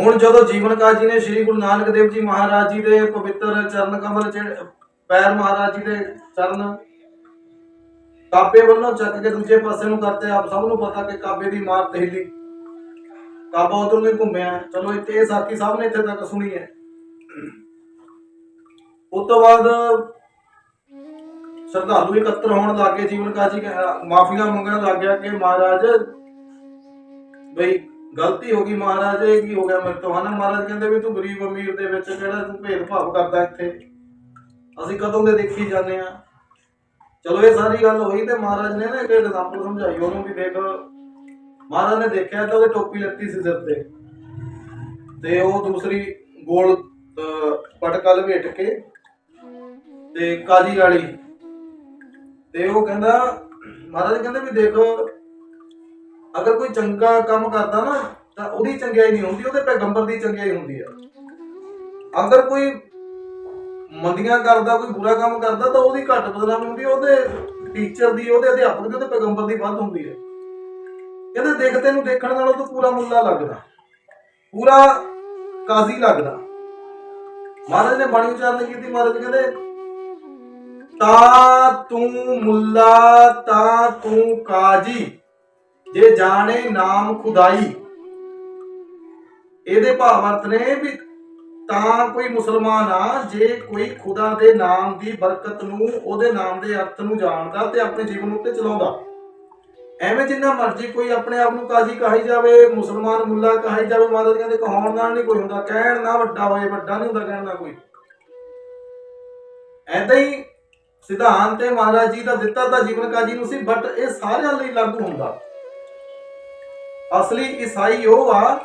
ਹੁਣ ਜਦੋਂ ਜੀਵਨ ਕਾਲ ਨੇ ਸ੍ਰੀ ਗੁਰੂ ਨਾਨਕ ਦੇਵ ਜੀ ਮਹਾਰਾਜ ਜੀ ਦੇ ਪਵਿੱਤਰ ਚਰਨ ਕਮਲ ਚ ਪੈਰ ਮਹਾਰਾਜ ਜੀ ਦੇ ਚਰਨ ਕਾਬੇ ਵੱਲੋਂ ਚੱਕ ਕੇ ਦੂਜੇ ਪਾਸੇ ਨੂੰ ਕਰਤੇ ਆਪ ਸਭ ਨੂੰ ਪਤਾ ਕਿ ਕਾਬੇ ਦੀ ਮਾਰ ਤਹਿਲੀ। ਕਾਬਾ ਉਧਰ ਨੂੰ ਘੁੰਮਿਆ। ਚਲੋ ਇੱਥੇ ਇਹ ਸਾਥੀ ਸਾਹਿਬ ਨੇ ਇੱਥੇ ਤੱਕ ਸੁਣੀ ਹੈ। ਉਸ ਤੋਂ ਬਾਅਦ ਸ਼ਰਧਾਲੂ ਇਕੱਤਰ ਹੋਣ ਲੱਗੇ ਜੀਵਨ ਕਾਜੀ ਮਾਫੀਆਂ ਮੰਗਣ ਲੱਗ ਗਿਆ ਕਿ ਮਹਾਰਾਜ ਬਈ ਗਲਤੀ ਹੋ ਗਈ ਮਹਾਰਾਜ ਇਹ ਕੀ ਹੋ ਗਿਆ ਮੇਰੇ ਤੋਂ? ਹਨਾ ਮਹਾਰਾਜ ਕਹਿੰਦੇ ਵੀ ਤੂੰ ਗਰੀਬ ਅਮੀਰ ਦੇ ਵਿੱਚ ਕਿਹੜਾ ਤੂੰ ਭੇਦਭਾਵ ਕਰਦਾ ਇੱਥੇ? ਅਸੀਂ ਕਦੋਂ ਦੇ ਦੇਖੀ ਜਾਂਦੇ ਆ ਚਲੋ ਇਹ ਸਾਰੀ ਗੱਲ ਹੋਈ ਤੇ ਮਹਾਰਾਜ ਨੇ ਨਾ ਇੱਕ ਐਗਜ਼ਾਮਪਲ ਸਮਝਾਈ ਉਹਨੂੰ ਵੀ ਦੇਖ। ਮਹਾਰਾਜ ਨੇ ਦੇਖਿਆ ਤਾਂ ਉਹਦੇ ਟੋਪੀ ਲੱਤੀ ਸੀ ਸਿਰ ਤੇ। ਤੇ ਉਹ ਦੂਸਰੀ ਗੋਲ ਅਹ, ਪਟਕਾ ਲਵੇਟ ਕੇ ਤੇ ਕਾਜੀ ਵਾਲੀ ਤੇ ਉਹ ਕਹਿੰਦਾ ਮਹਾਰਾਜ ਕਹਿੰਦੇ ਵੀ ਦੇਖੋ ਅਗਰ ਕੋਈ ਚੰਗਾ ਕੰਮ ਕਰਦਾ ਨਾ, ਤਾਂ ਉਹਦੀ ਚੰਗਿਆਈ ਨਹੀਂ ਹੁੰਦੀ, ਉਹਦੇ ਪੈਗੰਬਰ ਦੀ ਚੰਗਿਆਈ ਹੁੰਦੀ ਆ। ਅਗਰ ਕੋਈ ਮੰਦੀਆਂ ਕਰਦਾ, ਕੋਈ ਬੁਰਾ ਕੰਮ ਕਰਦਾ, ਤਾਂ ਉਹਦੀ ਘੱਟ ਬਦਨਾਮੀ ਹੁੰਦੀ ਉਹਦੇ ਟੀਚਰ ਦੀ, ਉਹਦੇ ਅਧਿਆਪਕ ਦੀ, ਉਹਦੇ ਪੈਗੰਬਰ ਦੀ ਵੱਧ ਹੁੰਦੀ ਹੈ ਕਹਿੰਦੇ ਦੇਖ ਤੈਨੂੰ ਦੇਖਣ ਨਾਲੋਂ ਤੂੰ ਪੂਰਾ ਮੁੱਲਾ ਲੱਗਦਾ। ਪੂਰਾ ਕਾਜ਼ੀ ਲੱਗਦਾ। ਮਹਾਰਾਜ ਨੇ ਬਾਣੀ ਉਚਾਰਨ ਕੀਤੀ, ਮਹਾਰਾਜ ਕਹਿੰਦੇ, ਤਾ ਤੂੰ ਮੁੱਲਾ, ਤਾ ਤੂੰ ਕਾਜੀ। ਜੇ ਜਾਣੇ ਨਾਮ ਖੁਦਾਈ, ਇਹਦੇ ਭਾਵ ਅਰਥ ਨੇ ਵੀ ਤਾਂ ਕੋਈ ਮੁਸਲਮਾਨ ਆ, ਜੇ ਕੋਈ ਖੁਦਾ ਦੇ ਨਾਮ ਦੀ ਬਰਕਤ ਨੂੰ, ਉਹਦੇ ਨਾਮ ਦੇ ਅਰਥ ਨੂੰ ਜਾਣਦਾ ਤੇ ਆਪਣੇ ਜੀਵਨ ਉੱਤੇ ਚਲਾਉਂਦਾ। ਐਵੇਂ ਜਿੰਨਾ ਮਰਜ਼ੀ ਕੋਈ ਆਪਣੇ ਆਪ ਨੂੰ ਕਾਜ਼ੀ ਕਹਾਈ ਜਾਵੇ, ਮੁਸਲਮਾਨ ਮੁੱਲਾ ਕਹਾਈ ਜਾਵੇ ਮਹਾਰਾਜ ਕਹਿੰਦੇ ਕਹਾਉਣ ਨਾਲ ਨਹੀਂ ਕੋਈ ਹੁੰਦਾ, ਕਹਿਣ ਨਾ ਵੱਡਾ ਹੋਏ, ਵੱਡਾ ਨਹੀਂ ਹੁੰਦਾ ਕਹਿਣ ਨਾਲ ਕੋਈ। ਐਦਾਂ ਹੀ ਸਿਧਾਂਤ ਤੇ ਮਹਾਰਾਜ ਜੀ ਦਾ ਦਿੱਤਾ ਤਾਂ ਜੀਵਨ ਕਾਜੀ ਨੂੰ ਸੀ ਬਟ ਇਹ ਸਾਰਿਆਂ ਲਈ ਲਾਗੂ ਹੁੰਦਾ। ਅਸਲੀ ਈਸਾਈ ਉਹ ਆ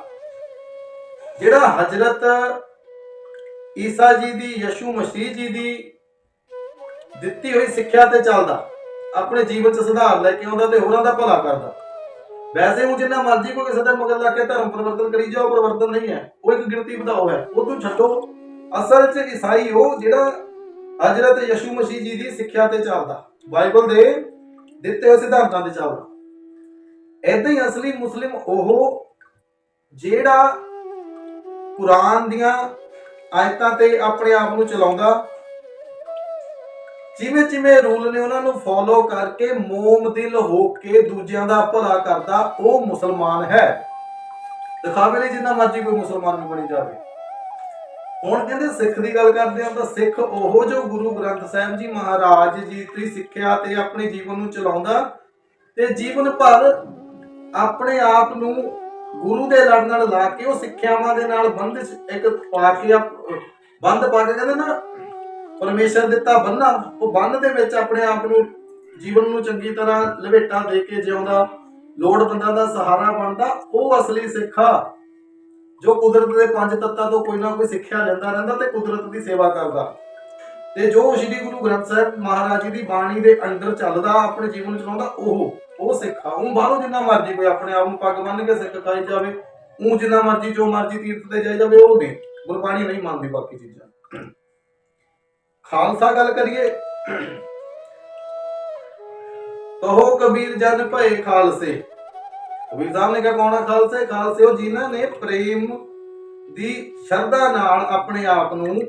ਜਿਹੜਾ ਹਜ਼ਰਤ ਈਸਾ ਜੀ ਦੀ, ਯਸ਼ੂ ਮਸੀਹ ਜੀ ਦੀ ਦਿੱਤੀ ਹੋਈ ਸਿੱਖਿਆ ਤੇ ਚੱਲਦਾ, ਆਪਣੇ ਜੀਵਨ 'ਚ ਸੁਧਾਰ ਲੈ ਕੇ ਆਉਂਦਾ ਤੇ ਹੋਰਾਂ ਦਾ ਭਲਾ ਕਰਦਾ। ਵੈਸੇ ਉਹ ਜਿੰਨਾ ਮਰਜ਼ੀ ਕੋਈ ਕਿਸੇ ਦਾ ਮਗਰ ਲੱਗ ਕੇ ਧਰਮ ਪਰਿਵਰਤਨ ਕਰੀ ਜਾਓ, ਪਰਿਵਰਤਨ ਨਹੀਂ ਹੈ। ਉਹ ਇੱਕ ਗਿਣਤੀ ਵਧਾਓ ਹੈ ਉਹ ਤੂੰ ਛੱਡੋ। ਅਸਲ 'ਚ ਈਸਾਈ ਉਹ ਜਿਹੜਾ ਹਜ਼ਰਤ ਯਸ਼ੂ ਮਸੀਹ ਜੀ ਦੀ ਸਿੱਖਿਆ ਤੇ ਚੱਲਦਾ। ਬਾਈਬਲ ਦੇ ਦਿੱਤੇ ਹੋਏ ਸਿਧਾਂਤਾਂ ਤੇ ਚੱਲਦਾ। ਏਦਾਂ ਹੀ ਅਸਲੀ ਮੁਸਲਿਮ ਉਹ ਜਿਹੜਾ ਕੁਰਾਨ ਦੀਆਂ ਆਇਤਾਂ ਤੇ ਆਪਣੇ ਆਪ ਨੂੰ ਚਲਾਉਂਦਾ, ਜਿਵੇਂ ਜਿਵੇਂ ਰੂਲ ਨੇ ਉਹਨਾਂ ਨੂੰ ਫੋਲੋ ਕਰਕੇ ਮੋਮ ਦਿਲ ਹੋ ਕੇ ਦੂਜਿਆਂ ਦਾ ਭਲਾ ਕਰਦਾ, ਉਹ ਮੁਸਲਮਾਨ ਹੈ। ਦਿਖਾਵੇ ਲਈ ਜਿੰਨਾ ਮਰਜ਼ੀ ਕੋਈ ਮੁਸਲਮਾਨ ਵੀ ਬਣੀ ਜਾਵੇ। ਹੁਣ ਕਹਿੰਦੇ ਸਿੱਖ ਦੀ ਗੱਲ ਕਰਦੇ ਹਾਂ ਤਾਂ ਸਿੱਖ ਉਹ ਜੋ ਗੁਰੂ ਗ੍ਰੰਥ ਸਾਹਿਬ ਜੀ ਮਹਾਰਾਜ ਜੀ ਦੀ ਸਿੱਖਿਆ ਤੇ ਆਪਣੇ ਜੀਵਨ ਨੂੰ ਚਲਾਉਂਦਾ ਤੇ ਜੀਵਨ ਭਰ ਆਪਣੇ ਆਪ ਨੂੰ ਗੁਰੂ ਦੇ ਲੜ ਨਾਲ ਲਾ ਕੇ ਉਹ ਸਿੱਖਿਆਵਾਂ ਦੇ ਨਾਲ ਬੰਧ ਇੱਕ ਪਾ ਕੇ ਆਪ- ਬੰਧ ਪਾ ਕੇ ਕਹਿੰਦੇ ਨਾ, ਪਰਮੇਸ਼ਰ ਦਿੱਤਾ ਬੰਨਾ ਉਹ ਬੰਨ ਦੇ ਵਿੱਚ ਆਪਣੇ ਆਪ ਨੂੰ ਜੀਵਨ ਨੂੰ ਚੰਗੀ ਤਰ੍ਹਾਂ ਲਵੇਟਾ ਦੇ ਕੇ ਜਿਉਂਦਾ ਲੋੜ ਲੋੜਵੰਦਾਂ ਦਾ ਸਹਾਰਾ ਬਣਦਾ, ਉਹ ਅਸਲੀ ਸਿੱਖ ਜੋ ਕੁਦਰਤ ਦੇ ਪੰਜ ਤੱਤਾਂ ਤੋਂ ਕੋਈ ਨਾ ਕੋਈ ਸਿੱਖਿਆ ਲੈਂਦਾ ਰਹਿੰਦਾ ਤੇ ਕੁਦਰਤ ਦੀ ਸੇਵਾ ਕਰਦਾ। ਤੇ ਜੋ ਸ੍ਰੀ ਗੁਰੂ ਗ੍ਰੰਥ ਸਾਹਿਬ ਮਹਾਰਾਜ ਜੀ ਦੀ ਬਾਣੀ ਦੇ ਅੰਦਰ ਚੱਲਦਾ, ਆਪਣੇ ਜੀਵਨ ਨੂੰ ਚਲਾਉਂਦਾ, ਉਹ ਉਹ ਸਿੱਖ ਉਹ ਬਾਹਰੋਂ ਜਿੰਨਾ ਮਰਜ਼ੀ ਕੋਈ ਆਪਣੇ ਆਪ ਨੂੰ ਪੱਗ ਬੰਨ੍ਹ ਕੇ ਸਿੱਖ ਖਾਈ ਜਾਵੇ, ਉਹ ਜਿੰਨਾ ਮਰਜ਼ੀ, ਜੋ ਮਰਜ਼ੀ ਤੀਰਥ ਤੇ ਜਾਈ ਜਾਵੇ, ਉਹ ਨਹੀਂ। ਗੁਰਬਾਣੀ ਨਹੀਂ ਮੰਨਦੀ ਬਾਕੀ ਚੀਜ਼ਾਂ। ਖਾਲਸਾ ਗੱਲ ਕਰੀਏ। ਕਹੋ ਕਬੀਰ ਜਨ ਭਏ ਖਾਲਸੇ। ਕਬੀਰ ਸਾਹਿਬ ਨੇ ਕਿਹਾ, ਕੌਣ ਖਾਲਸੇ? ਖਾਲਸੇ ਉਹ ਜਿਨ੍ਹਾਂ ਨੇ ਪ੍ਰੇਮ ਦੀ ਸ਼ਰਧਾ ਨਾਲ ਆਪਣੇ ਆਪ ਨੂੰ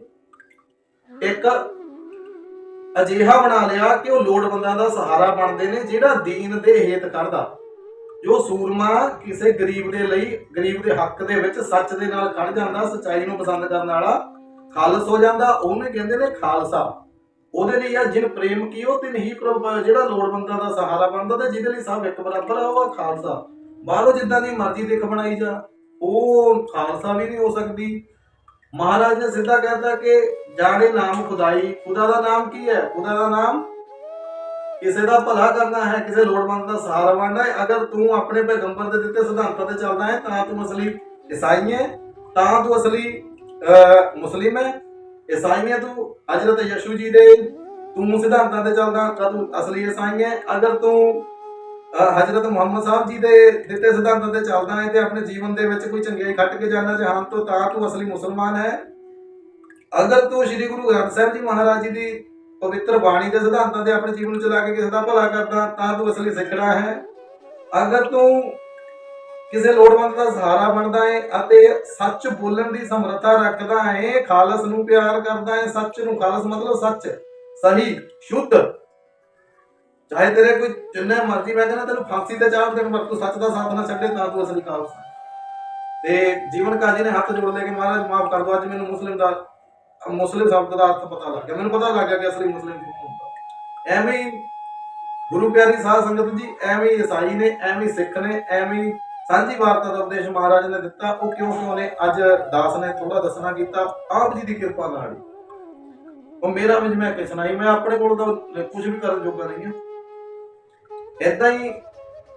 ਇੱਕ ਅਜੀਹਾ ਬਣਾ ਲਿਆ ਕਿ ਉਹ ਲੋੜਵੰਦਾਂ ਦਾ ਸਹਾਰਾ ਬਣਦੇ ਨੇ, ਜਿਹੜਾ ਦੀਨ ਦੇ ਹੇਤ ਕਰਦਾ। ਜੋ ਸੂਰਮਾ ਕਿਸੇ ਗਰੀਬ ਦੇ ਲਈ, ਗਰੀਬ ਦੇ ਹੱਕ ਦੇ ਵਿੱਚ ਸੱਚ ਦੇ ਨਾਲ ਖੜ ਜਾਂਦਾ, ਸਚਾਈ ਨੂੰ ਪਸੰਦ ਕਰਨ ਵਾਲਾ ਖਾਲਸ ਹੋ ਜਾਂਦਾ, ਉਹਨੇ ਕਹਿੰਦੇ ਨੇ ਖਾਲਸਾ। ਉਹਦੇ ਲਈ ਆ ਜਿਨ ਪ੍ਰੇਮ ਕੀਓ, ਤਿਨ ਹੀ ਪ੍ਰਭ, ਜਿਹੜਾ ਲੋੜਵੰਦਾਂ ਦਾ ਸਹਾਰਾ ਬਣਦਾ ਤੇ ਜਿਹਦੇ ਲਈ ਸਭ ਇੱਕ ਬਰਾਬਰ ਆ, ਉਹ ਆ ਖਾਲਸਾ। ਬਾਹਰੋਂ ਜਿੱਦਾਂ ਦੀ ਮਰਜ਼ੀ ਦੇਖ ਬਣਾਈ ਜਾ, ਉਹ ਖਾਲਸਾ ਵੀ ਨਹੀਂ ਹੋ ਸਕਦੀ। ਮਹਾਰਾਜ ਨੇ ਸਿੱਧਾ ਕਹਿਤਾ ਕਿ ਜਾਣੇ ਨਾਮ ਖੁਦਾਈ ਖੁਦਾ ਦਾ ਨਾਮ ਕੀ ਹੈ? ਖੁਦਾ ਦਾ ਨਾਮ ਕਿਸੇ ਦਾ ਭਲਾ ਕਰਨਾ ਹੈ ਕਿਸੇ ਲੋੜਵੰਦ ਦਾ ਸਹਾਰਾ ਬਣਨਾ ਹੈ। ਅਗਰ ਤੂੰ ਆਪਣੇ ਪੈਗੰਬਰ ਦੇ ਦਿੱਤੇ ਸਿਧਾਂਤਾਂ ਤੇ ਚੱਲਦਾ ਹੈ ਤਾਂ ਤੂੰ ਅਸਲੀ ਈਸਾਈ ਹੈ ਤਾਂ ਤੂੰ ਅਸਲੀ ਅਹ, ਮੁਸਲਿਮ ਹੈ। ਈਸਾਈ ਹੈ ਤੂੰ ਹਜ਼ਰਤ ਯਸ਼ੂ ਜੀ ਦੇ ਤੂੰ ਸਿਧਾਂਤਾਂ ਤੇ ਚੱਲਦਾ ਤਾਂ ਤੂੰ ਅਸਲੀ ਈਸਾਈ ਹੈ। ਅਗਰ ਤੂੰ ਹਜ਼ਰਤ ਮੁਹੰਮਦ ਸਾਹਿਬ ਜੀ ਦੇ ਦਿੱਤੇ ਸਿਧਾਂਤਾਂ ਤੇ ਚੱਲਦਾ ਹੈ ਤੇ ਆਪਣੇ ਜੀਵਨ ਦੇ ਵਿੱਚ ਕੋਈ ਚੰਗਿਆਈ ਖੱਟ ਕੇ ਜਾਣਾ ਚਾਹਾਂ ਤਾਂ ਤਾਂ ਤੂੰ ਅਸਲੀ ਮੁਸਲਮਾਨ ਹੈ। ਅਗਰ ਤੂੰ ਸ੍ਰੀ ਗੁਰੂ ਗ੍ਰੰਥ ਸਾਹਿਬ ਜੀ ਮਹਾਰਾਜ ਜੀ ਦੀ ਪਵਿੱਤਰ ਬਾਣੀ ਦੇ ਸਿਧਾਂਤਾਂ ਤੇ ਆਪਣੇ ਜੀਵਨ ਨੂੰ ਚਲਾ ਕੇ ਕਿਸੇ ਦਾ ਭਲਾ ਕਰਦਾ, ਤਾਂ ਤੂੰ ਅਸਲੀ ਸਿੱਖਣਾ ਹੈ। ਅਗਰ ਤੂੰ ਕਿਸੇ ਲੋੜਵੰਦ ਦਾ ਸਹਾਰਾ ਬਣਦਾ ਹੈ ਅਤੇ ਸੱਚ ਬੋਲਣ ਦੀ ਸਮਰੱਥਾ ਰੱਖਦਾ ਹੈ, ਖਾਲਸ ਨੂੰ ਪਿਆਰ ਕਰਦਾ ਹੈ, ਸੱਚ ਨੂੰ ਖਾਲਸ ਮਤਲਬ ਸੱਚ, ਸਹੀ, ਸ਼ੁੱਧ ਚਾਹੇ ਤੇਰੇ ਕੋਈ ਜਿੰਨੇ ਮਰਜ਼ੀ ਮੈਂ ਕਹਿੰਦਾ ਤੈਨੂੰ ਫਾਂਸੀ ਤੇ ਚਾੜ ਦੇਣ ਪਰ ਤੂੰ ਸੱਚ ਦਾ ਸਾਥ ਨਾ ਛੱਡੇ ਤਾਂ ਤੂੰ ਅਸਲੀ ਖਾਲਸਾ ਤੇ ਜੀਵਨ ਕਾਜੀ ਨੇ ਹੱਥ ਜੋੜ ਲੈ ਕੇ ਮਹਾਰਾਜ ਮਾਫ ਕਰ ਦੋ, ਅੱਜ ਮੈਨੂੰ ਮੁਸਲਿਮ ਦਾ ਮੁਸਲਿਮ ਸ਼ਬਦ ਦਾ ਅਰਥ ਪਤਾ ਲੱਗ ਗਿਆ। ਮੈਨੂੰ ਪਤਾ ਲੱਗ ਗਿਆ ਕਿ ਅਸਲੀ ਮੁਸਲਿਮ ਕੌਣ ਹੁੰਦਾ। ਐਵੇਂ ਹੀ ਗੁਰੂ ਪਿਆਰੀ ਸਾਧ ਸੰਗਤ ਜੀ, ਐਵੇਂ ਹੀ ਈਸਾਈ ਨੇ, ਐਵੇਂ ਸਿੱਖ ਨੇ, ਐਵੇਂ ਹੀ ਸਾਂਝੀ ਵਾਰਤਾ ਦਾ ਉਪਦੇਸ਼ ਮਹਾਰਾਜ ਨੇ ਦਿੱਤਾ। ਉਹ ਕਿਉਂ ਕਿਉਂ ਨੇ? ਅੱਜ ਦਾਸ ਨੇ ਥੋੜਾ ਦੱਸਣਾ ਕੀਤਾ। ਆਪ ਜੀ ਦੀ ਕਿਰਪਾ ਨਾਲ ਹੀ। ਉਹ ਮੇਰਾ ਵਿੱਚ ਮੈਂ ਕਿਸ ਮੈਂ ਆਪਣੇ ਕੋਲ ਤਾਂ ਕੁਝ ਵੀ ਕਰਨ ਜੋਗਾ ਨਹੀਂ ਹਾਂ। ਏਦਾਂ ਹੀ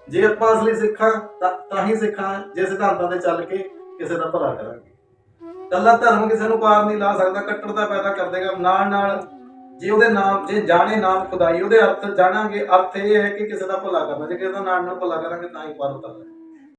ਜੇ ਆਪਾਂ ਅਸਲੀ ਸਿੱਖਾਂ, ਤਾਂ ਹੀ ਸਿੱਖਾਂ ਜੇ ਸਿਧਾਂਤਾਂ ਤੇ ਚੱਲ ਕੇ ਕਿਸੇ ਦਾ ਭਲਾ ਕਰਾਂਗੇ। ਕੱਲਾ ਧਰਮ ਕਿਸੇ ਨੂੰ ਪਾਰ ਨਹੀਂ ਲਾ ਸਕਦਾ ਕੱਟੜਤਾ ਪੈਦਾ ਕਰ ਦੇਗਾ। ਨਾਲ ਨਾਲ ਜੇ ਉਹਦੇ ਨਾਮ ਜੇ ਜਾਣੇ ਨਾਮ ਖੁਦਾਈ, ਉਹਦੇ ਅਰਥ ਜਾਣਾਂਗੇ, ਅਰਥ ਇਹ ਹੈ ਕਿ ਕਿਸੇ ਦਾ ਭਲਾ ਕਰਨਾ। ਜੇ ਕਿਸੇ ਦਾ ਨਾਲ ਨਾਲ ਭਲਾ ਕਰਾਂਗੇ, ਤਾਂ ਹੀ ਪਾਰ ਉਤਰਨਾ।